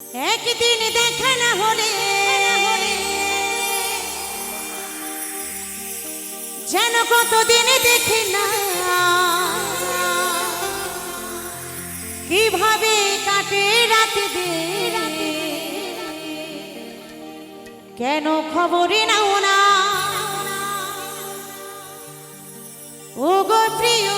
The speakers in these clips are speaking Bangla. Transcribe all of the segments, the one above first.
একদিন দেখা না হলে যেন কতদিন দেখি না। কীভাবে কাটে রাত কেন খবরে নাও না? ও গো প্রিয়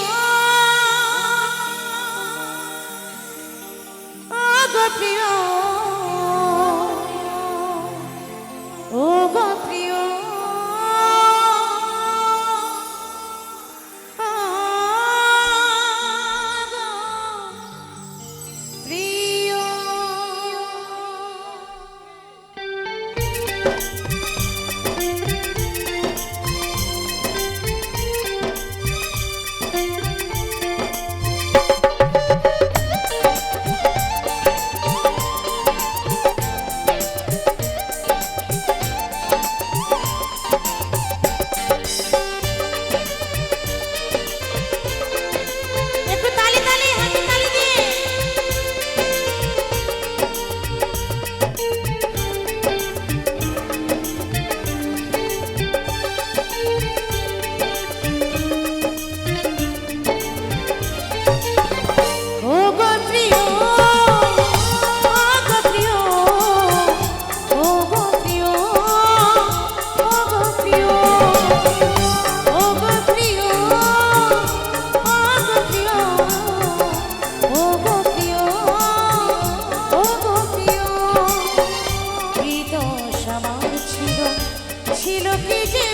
ছিল কি যে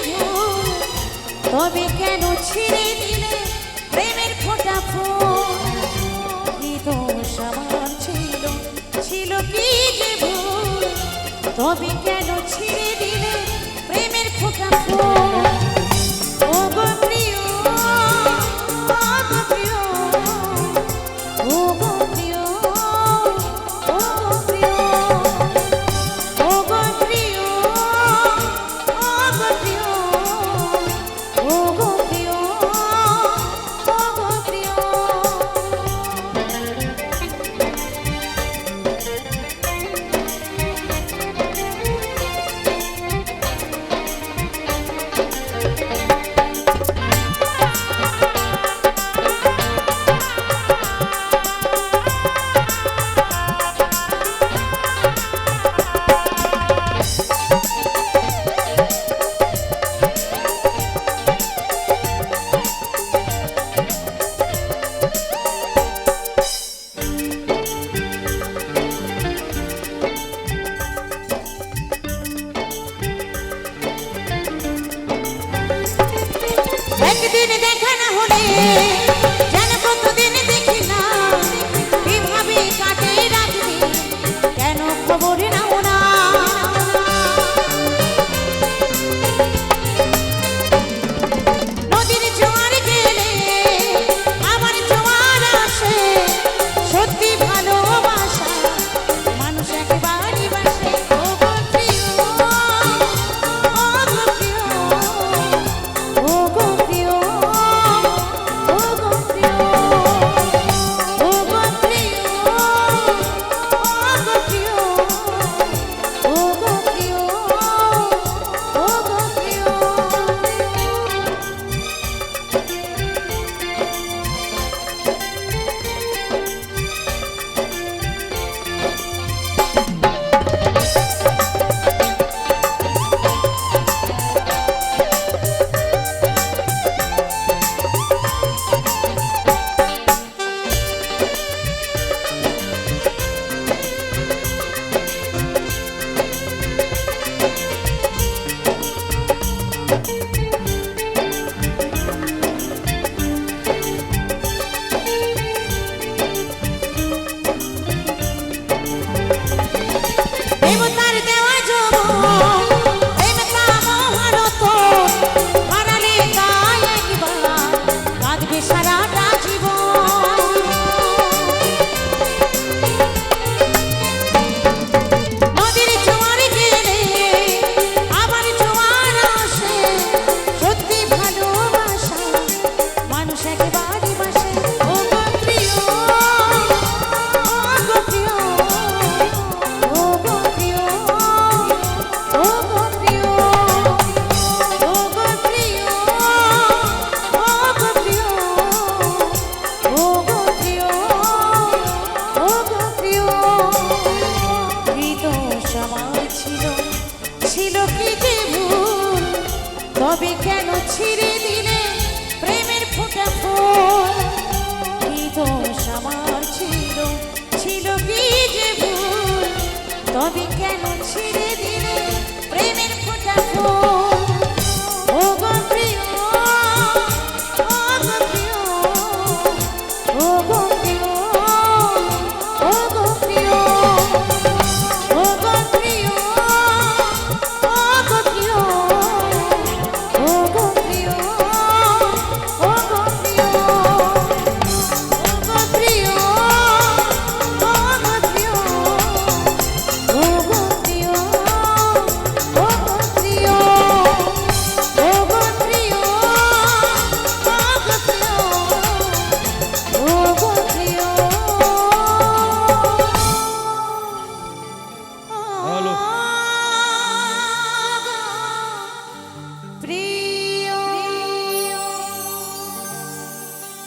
তবে কেন ছিঁড়ে দিলে প্রেমের ফোটা ফুল? আমার ছিল? ছিল কি যে ভুল? তবে কেন ছিঁড়ে ছিল কি ভুল? তবে কেন ছিঁড়ে দিলে প্রেমের ফোটা ফুল? দোষ আমার ছিল? ছিল কি ভুল? তবে কেন ছিঁড়ে